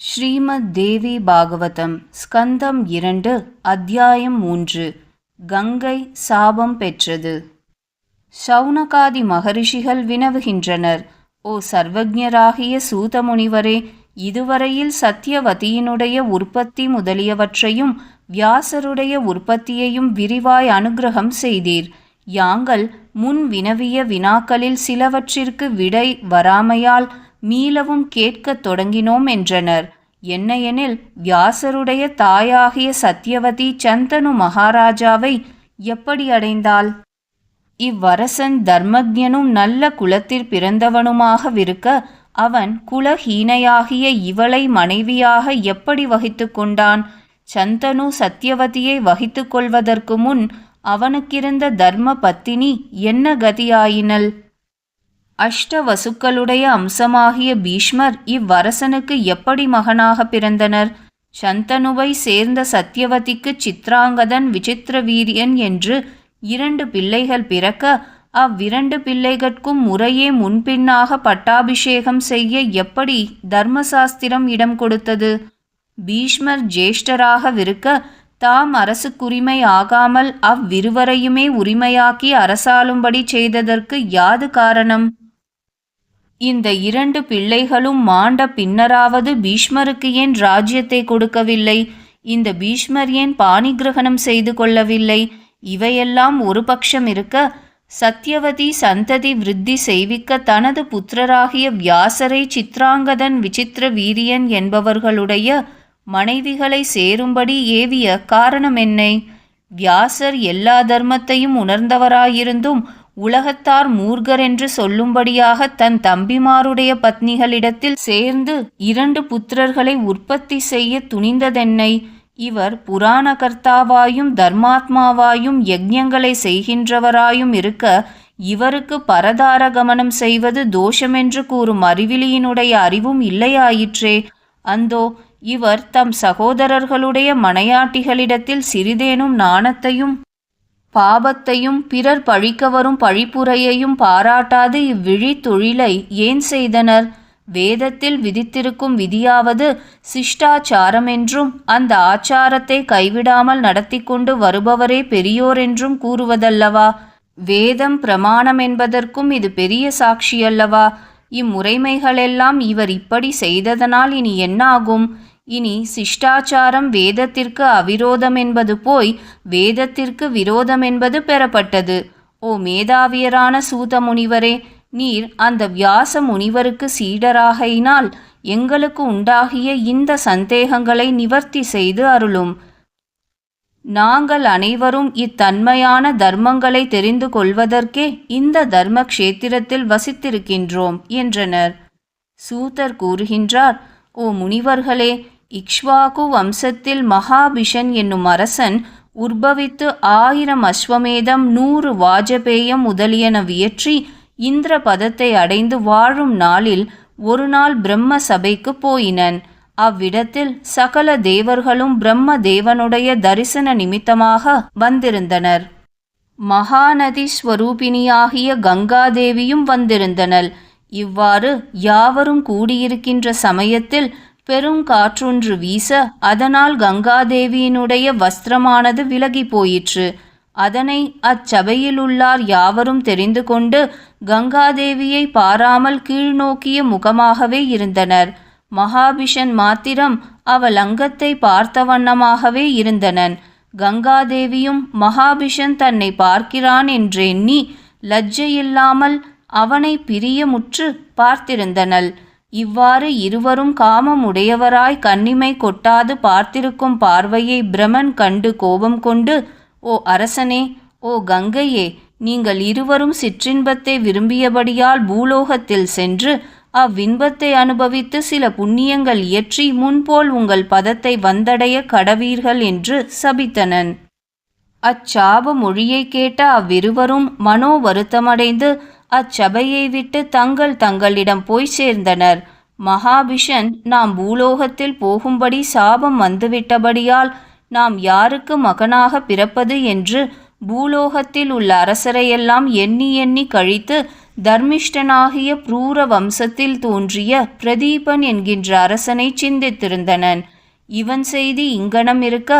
ஸ்ரீமத் தேவி பாகவதம் ஸ்கந்தம் இரண்டு அத்தியாயம் மூன்று கங்கை சாபம் பெற்றது. சௌனகாதி மகரிஷிகள் வினவுகின்றனர் ஓ சர்வஜராகிய சூதமுனிவரே இதுவரையில் சத்தியவதியினுடைய உற்பத்தி முதலியவற்றையும் வியாசருடைய உற்பத்தியையும் விரிவாய் அனுக்கிரகம் செய்தீர். யாங்கள் முன் வினவிய வினாக்களில் சிலவற்றிற்கு விடை வராமையால் மீளவும் கேட்கத் தொடங்கினோம் என்றனர். என்னையெனில் வியாசருடைய தாயாகிய சத்யவதி சந்தனு மகாராஜாவை எப்படி அடைந்தாள்? இவ்வரசன் தர்மஜனும் நல்ல குலத்தில் பிறந்தவனுமாகவிருக்க அவன் குலஹீனையாகிய இவளை மனைவியாக எப்படி வகித்து கொண்டான்? சந்தனு சத்யவதியை வகித்து கொள்வதற்கு முன் அவனுக்கிருந்த தர்ம பத்தினி என்ன கதியாயினள்? அஷ்டவசுக்களுடைய அம்சமாகிய பீஷ்மர் இவ்வரசனுக்கு எப்படி மகனாக பிறந்தனர்? சந்தனுவை சேர்ந்த சத்தியவதிக்கு சித்ராங்கதன் விசித்திர வீரியன் என்று இரண்டு பிள்ளைகள் பிறக்க அவ்விரண்டு பிள்ளைகட்கும் முறையே முன்பின்னாக பட்டாபிஷேகம் செய்ய எப்படி தர்மசாஸ்திரம் இடம் கொடுத்தது? பீஷ்மர் ஜேஷ்டராகவிருக்க தாம் அரசுக்குரிமை ஆகாமல் அவ்விருவரையுமே உரிமையாக்கி அரசாளும்படி செய்ததற்கு யாது காரணம்? இந்த இரண்டு பிள்ளைகளும் மாண்ட பின்னராவது பீஷ்மருக்கு ஏன் ராஜ்யத்தை கொடுக்கவில்லை? இந்த பீஷ்மர் ஏன் பாணிகிரகணம் செய்து கொள்ளவில்லை? இவையெல்லாம் ஒரு பட்சம் இருக்க சத்யவதி சந்ததி விருத்தி செய்விக்க தனது புத்திரராகிய வியாசரை சித்ராங்கதன் விசித்திர வீரியன் என்பவர்களுடைய மனைவிகளை சேரும்படி ஏவிய காரணம் என்னை? வியாசர் எல்லா தர்மத்தையும் உணர்ந்தவராயிருந்தும் உலகத்தார் மூர்கர் என்று சொல்லும்படியாக தன் தம்பிமாருடைய பத்னிகளிடத்தில் சேர்ந்து இரண்டு புத்திரர்களை உற்பத்தி செய்ய துணிந்ததென்னை இவர் புராணகர்த்தாவாயும் தர்மாத்மாவாயும் யஜ்ஞங்களை செய்கின்றவராயும் இருக்க இவருக்கு பரதார கமனம் செய்வது தோஷமென்று கூறும் அறிவிலியினுடைய அறிவும் இல்லையாயிற்றே. அந்தோ இவர் தம் சகோதரர்களுடைய மனையாட்டிகளிடத்தில் சிறிதேனும் நாணத்தையும் பாபத்தையும் பிறர் பழிக்க வரும் பழிப்புரையையும் பாராட்டாது இவ்விழி தொழிலை ஏன் செய்தனர்? வேதத்தில் விதித்திருக்கும் விதியாவது சிஷ்டாச்சாரம் என்றும் அந்த ஆச்சாரத்தை கைவிடாமல் நடத்தி கொண்டு வருபவரே பெரியோர் என்றும் கூறுவதல்லவா? வேதம் பிரமாணம் என்பதற்கும் இது பெரிய சாட்சியல்லவா? இம்முறைமைகளெல்லாம் இவர் இப்படி செய்ததனால் இனி என்னாகும்? இனி சிஷ்டாச்சாரம் வேதத்திற்கு அவிரோதம் என்பது போய் வேதத்திற்கு விரோதம் என்பது பெறப்பட்டது. ஓ மேதாவியரான சூத முனிவரே நீர் அந்த வியாச முனிவருக்கு சீடராகையினால் எங்களுக்கு உண்டாகிய இந்த சந்தேகங்களை நிவர்த்தி செய்து அருளும். நாங்கள் அனைவரும் இத்தன்மையான தர்மங்களை தெரிந்து கொள்வதற்கே இந்த தர்ம கஷேத்திரத்தில் வசித்திருக்கின்றோம் என்றனர். சூதர் கூறுகின்றார் ஓ முனிவர்களே இக்ஷ்வாகு வம்சத்தில் மகாபிஷன் என்னும் அரசன் உற்பவித்து ஆயிரம் அஸ்வமேதம் நூறு வாஜபேயம் முதலியன வியற்றி இந்திர பதத்தை அடைந்து வாழும் நாளில் ஒரு நாள் பிரம்ம சபைக்கு போயினன். அவ்விடத்தில் சகல தேவர்களும் பிரம்ம தேவனுடைய தரிசன நிமித்தமாக வந்திருந்தனர். மகாநதி ஸ்வரூபிணியாகிய கங்காதேவியும் வந்திருந்தனள். இவ்வாறு யாவரும் கூடியிருக்கின்ற சமயத்தில் பெருங்காற்றொன்று வீச அதனால் கங்காதேவியினுடைய வஸ்திரமானது விலகி போயிற்று. அதனை அச்சபையிலுள்ளார் யாவரும் தெரிந்து கொண்டு கங்காதேவியை பாராமல் கீழ்நோக்கிய முகமாகவே இருந்தனர். மகாபிஷன் மாத்திரம் அவள் அங்கத்தை பார்த்த வண்ணமாகவே இருந்தனன். கங்காதேவியும் மகாபிஷன் தன்னை பார்க்கிறான் என்றெண்ணி லஜ்ஜையில்லாமல் அவனை பிரியமுற்று பார்த்திருந்தனள். இவ்வாறு இருவரும் காமம் உடையவராய் கண்ணிமை கொட்டாது பார்த்திருக்கும் பார்வையை பிரமன் கண்டு கோபம் கொண்டு ஓ அரசனே ஓ கங்கையே நீங்கள் இருவரும் சிற்றின்பத்தை விரும்பியபடியால் பூலோகத்தில் சென்று அவ்வின்பத்தை அனுபவித்து சில புண்ணியங்கள் இயற்றி முன்போல் உங்கள் பதத்தை வந்தடைய கடவீர்கள் என்று சபித்தனன். அச்சாப மொழியை கேட்ட அவ்விருவரும் மனோ வருத்தமடைந்து அச்சபையை விட்டு தங்கள் தங்களிடம் போய் சேர்ந்தனர். மகாபிஷன் நாம் பூலோகத்தில் போகும்படி சாபம் வந்துவிட்டபடியால் நாம் யாருக்கு மகனாக பிறப்பது? என்று பூலோகத்தில் உள்ள அரசரையெல்லாம் எண்ணி எண்ணி கழித்து தர்மிஷ்டனாகிய புரூர வம்சத்தில் தோன்றிய பிரதீபன் என்கின்ற அரசனை சிந்தித்திருந்தனன். இவன் செய்தி இங்கனம் இருக்க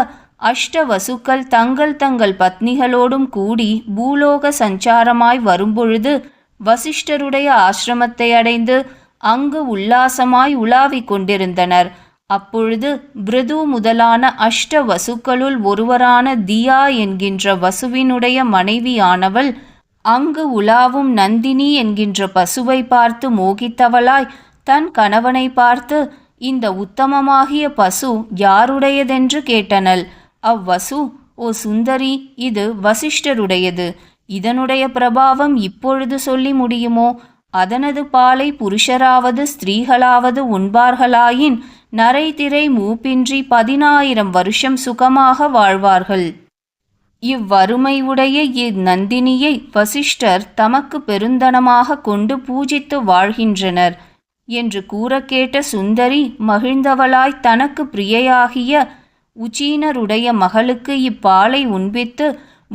அஷ்ட வசுக்கள் தங்கள் தங்கள் பத்னிகளோடும் கூடி பூலோக சஞ்சாரமாய் வரும்பொழுது வசிஷ்டருடைய ஆசிரமத்தை அடைந்து அங்கு உல்லாசமாய் உலாவிக் கொண்டிருந்தனர். அப்பொழுது பிருது முதலான அஷ்ட வசுக்களுள் ஒருவரான தியா என்கின்ற வசுவினுடைய மனைவியானவள் அங்கு உலாவும் நந்தினி என்கின்ற பசுவை பார்த்து மோகித்தவளாய் தன் கணவனை பார்த்து இந்த உத்தமமாகிய பசு யாருடையதென்று கேட்டனள். அவ்வசு ஓ சுந்தரி இது வசிஷ்டருடையது. இதனுடைய பிரபாவம் இப்பொழுது சொல்லி முடியுமோ? அதனது பாலை புருஷராவது ஸ்திரீகளாவது உண்பார்களாயின் நரைதிரை மூப்பின்றி பதினாயிரம் வருஷம் சுகமாக வாழ்வார்கள். இவ்வறுமை உடைய இந்நந்தினியை வசிஷ்டர் தமக்கு பெருந்தனமாக கொண்டு பூஜித்து வாழ்கின்றனர் என்று கூற கேட்ட சுந்தரி மகிழ்ந்தவளாய் தனக்கு பிரியையாகிய உச்சீனருடைய மகளுக்கு இப்பாலை உண்பித்து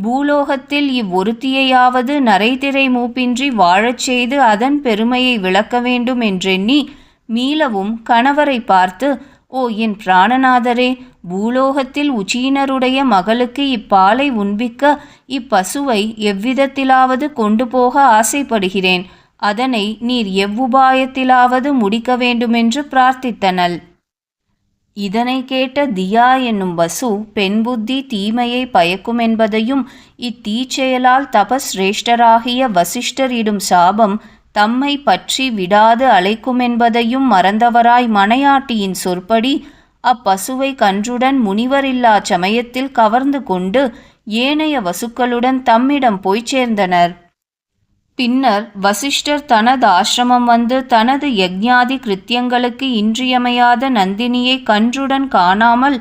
பூலோகத்தில் இவ்வொருத்தியையாவது நரைதிரை மூப்பின்றி வாழச் செய்து அதன் பெருமையை விளக்க வேண்டும் என்றெண்ணி மீளவும் கணவரை பார்த்து ஓ என் பிராணநாதரே பூலோகத்தில் உச்சியினருடைய மகளுக்கு இப்பாலை உண்பிக்க இப்பசுவை எவ்விதத்திலாவது கொண்டு போக ஆசைப்படுகிறேன். அதனை நீர் எவ்வுபாயத்திலாவது முடிக்க வேண்டுமென்று பிரார்த்தித்தனள். இதனை கேட்ட தியா என்னும் வசு பெண் புத்தி தீமையை பயக்கும் என்பதையும் இத்தீச்செயலால் தபஸ்ரேஷ்டராகிய வசிஷ்டரிடும் சாபம் தம்மை பற்றி விடாது அழைக்குமென்பதையும் மறந்தவராய் மனையாட்டியின் சொற்படி அப்பசுவை கன்றுடன் முனிவரில்லா சமயத்தில் கவர்ந்து கொண்டு ஏனைய வசுக்களுடன் தம்மிடம் போய்ச் சேர்ந்தனர். பின்னர் வசிஷ்டர் தனது ஆசிரமம் வந்து தனது யக்ஞாதி கிருத்தியங்களுக்கு இன்றியமையாத நந்தினியை கன்றுடன் காணாமல்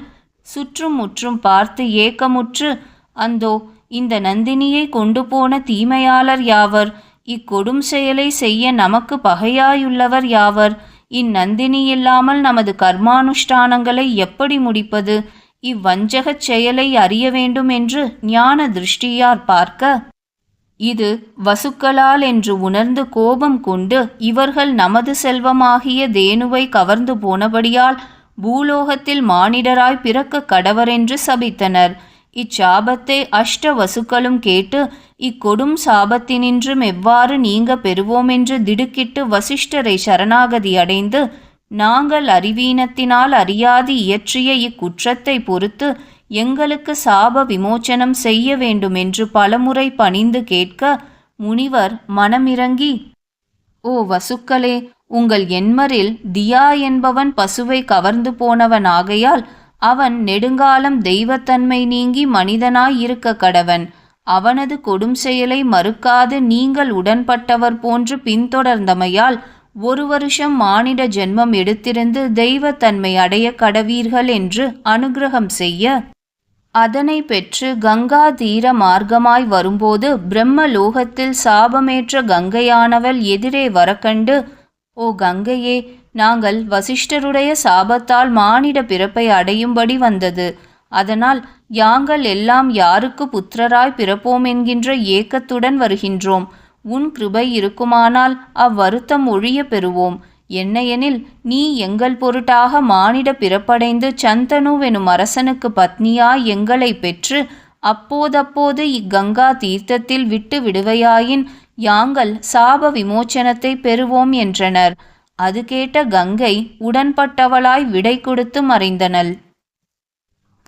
சுற்றும் முற்றும் பார்த்து ஏக்கமுற்று அந்தோ இந்த நந்தினியை கொண்டு போன தீமையாளர் யாவர்? இக்கொடும் செயலை செய்ய நமக்கு பகையாயுள்ளவர் யாவர்? இந்நந்தினி இல்லாமல் நமது கர்மானுஷ்டானங்களை எப்படி முடிப்பது? இவ்வஞ்சகச் செயலை அறிய வேண்டும் என்று ஞான திருஷ்டியார் பார்க்க இது வசுக்களால் என்று உணர்ந்து கோபம் கொண்டு இவர்கள் நமது செல்வமாகிய தேனுவை கவர்ந்து போனபடியால் பூலோகத்தில் மானிடராய் பிறக்க கடவரென்று சபித்தனர். இச்சாபத்தை அஷ்ட வசுக்களும் கேட்டு இக்கொடும் சாபத்தினின்றும் எவ்வாறு நீங்க பெறுவோமென்று திடுக்கிட்டு வசிஷ்டரை சரணாகதி அடைந்து நாங்கள் அறிவீனத்தினால் அறியாது இயற்றிய இக்குற்றத்தை பொறுத்து எங்களுக்கு சாப விமோச்சனம் செய்ய வேண்டுமென்று பலமுறை பணிந்து கேட்க முனிவர் மனமிறங்கி ஓ வசுக்களே உங்கள் என்மரில் தியா என்பவன் பசுவை கவர்ந்து போனவன் ஆகையால் அவன் நெடுங்காலம் தெய்வத்தன்மை நீங்கி மனிதனாய் இருக்க கடவன். அவனது கொடும் செயலை மறுக்காது நீங்கள் உடன்பட்டவர் போன்று பின்தொடர்ந்தமையால் ஒரு வருஷம் மானிட ஜென்மம் எடுத்திருந்து தெய்வத்தன்மை அடைய கடவீர்கள் என்று அனுகிரகம் செய்ய அதனை பெற்று கங்கா தீர மார்க்கமாய் வரும்போது பிரம்ம லோகத்தில் சாபமேற்ற கங்கையானவள் எதிரே வரக்கண்டு ஓ கங்கையே நாங்கள் வசிஷ்டருடைய சாபத்தால் மானிட பிறப்பை அடையும்படி வந்தது. அதனால் யாங்கள் எல்லாம் யாருக்கு புத்திரராய் பிறப்போம் என்கின்ற ஏக்கத்துடன் வருகின்றோம். உன் கிருபை இருக்குமானால் அவ்வருத்தம் ஒழிய பெறுவோம். என்னையெனில் நீ எங்கள் பொருட்டாக மானிட பிறப்படைந்து சந்தனுவெனும் அரசனுக்கு பத்னியாய் எங்களை பெற்று அப்போதப்போது இக்கங்கா தீர்த்தத்தில் விட்டு விடுவையாயின் யாங்கள் சாப விமோச்சனத்தை பெறுவோம் என்றனர். அது கேட்ட கங்கை உடன்பட்டவளாய் விடை கொடுத்து மறைந்தனள்.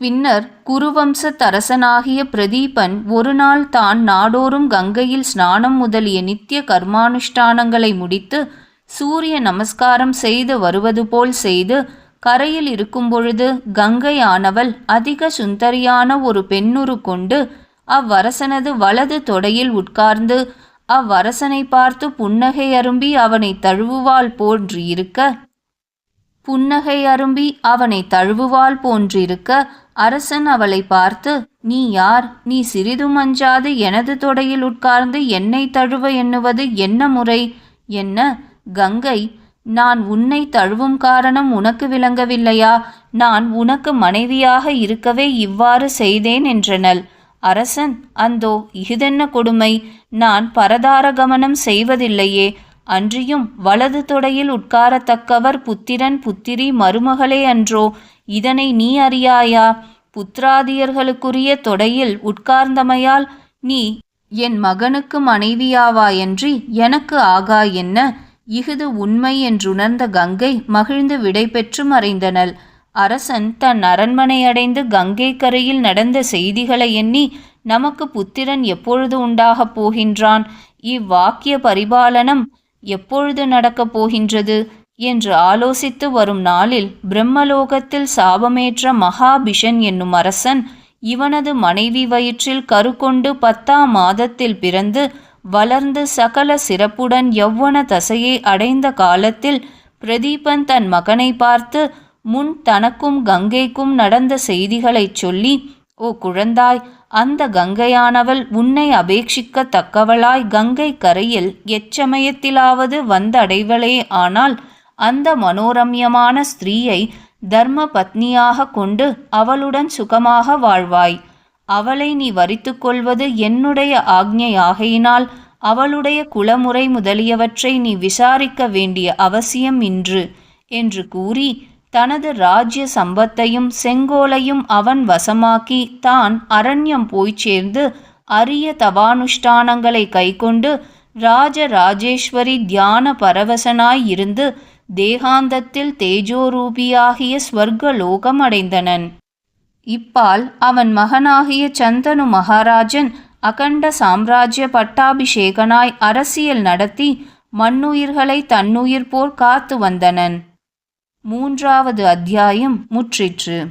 பின்னர் குருவம்சத்தரசனாகிய பிரதீபன் ஒரு நாள் தான் நாடோறும் கங்கையில் ஸ்நானம் முதலிய நித்திய கர்மானுஷ்டானங்களை முடித்து சூரிய நமஸ்காரம் செய்து வருவது போல் செய்து கரையில் இருக்கும் பொழுது கங்கை ஆனவள் அதிக சுந்தரியான ஒரு பெண்ணுரு கொண்டு அவ்வரசனது வலது தொடையில் உட்கார்ந்து அவ்வரசனை பார்த்து புன்னகை அரும்பி அவனை தழுவுவாள் போன்றிருக்க புன்னகை அரும்பி அவனை தழுவுவாள் போன்றிருக்க அரசன் அவளை பார்த்து நீ யார்? நீ சிறிதும் அஞ்சாது எனது தொடையில் உட்கார்ந்து என்னை தழுவ எண்ணுவது என்ன முறை? என்ன? கங்கை நான் உன்னை தழுவும் காரணம் உனக்கு விளங்கவில்லையா? நான் உனக்கு மனைவியாக இருக்கவே இவ்வாறு செய்தேன் என்றனள். அரசன் அந்தோ இஃதென்ன கொடுமை? நான் பரதார கமனம் செய்வதில்லையே. அன்றியும் வலது தொடையில் உட்காரத்தக்கவர் புத்திரன் புத்திரி மருமகளே அன்றோ இதனை நீ அறியாயா? புத்திராதியர்களுக்குரிய தொடையில் உட்கார்ந்தமையால் நீ என் மகனுக்கு மனைவியாவாயன்றி எனக்கு ஆகா என்ன? இஃது உண்மை என்றுணர்ந்த கங்கை மகிழ்ந்து விடைபெற்று மறைந்தனள் அரசன் தன் அரண்மனை அடைந்து கங்கை கரையில் நடந்த செய்திகளை எண்ணி நமக்கு புத்திரன் எப்பொழுது உண்டாகப் போகின்றான்? இவ்வாக்கிய பரிபாலனம் எப்பொழுது நடக்கப் போகின்றது? என்று ஆலோசித்து வரும் நாளில் பிரம்மலோகத்தில் சாபமேற்ற மகாபிஷன் என்னும் அரசன் இவனது மனைவி வயிற்றில் கருக்கொண்டு பத்தாம் மாதத்தில் பிறந்து வளர்ந்து சகல சிறப்புடன் யௌவன தசையை அடைந்த காலத்தில் பிரதீபன் தன் மகனை பார்த்து முன் தனக்கும் கங்கைக்கும் நடந்த செய்திகளைச் சொல்லி ஓ குழந்தாய் அந்த கங்கையானவள் உன்னை அபேட்சிக்கத்தக்கவளாய் கங்கை கரையில் எச்சமயத்திலாவது வந்தடைவளே ஆனால் அந்த மனோரம்யமான ஸ்திரீயை தர்ம பத்னியாக கொண்டு அவளுடன் சுகமாக வாழ்வாய். அவளை நீ வரித்துக்கொள்வது என்னுடைய ஆக்ஞையாகையினால் அவளுடைய குலமுறை முதலியவற்றை நீ விசாரிக்க வேண்டிய அவசியம் இன்று என்று கூறி தனது ராஜ்ய சம்பத்தையும் செங்கோலையும் அவன் வசமாக்கி தான் அரண்யம் போய் சேர்ந்து அரிய தவானுஷ்டானங்களை கைக்கொண்டு ராஜராஜேஸ்வரி தியான பரவசனாய் இருந்து தேகாந்தத்தில் தேஜோரூபியாகிய ஸ்வர்கலோகம் அடைந்தனன் இப்பால் அவன் மகனாகிய சந்தனு மகாராஜன் அகண்ட சாம்ராஜ்ய பட்டாபிஷேகனாய் அரசியல் நடத்தி மண்ணுயிர்களை தன்னுயிர் போர் காத்து வந்தனன். மூன்றாவது அத்தியாயம் முற்றிற்று.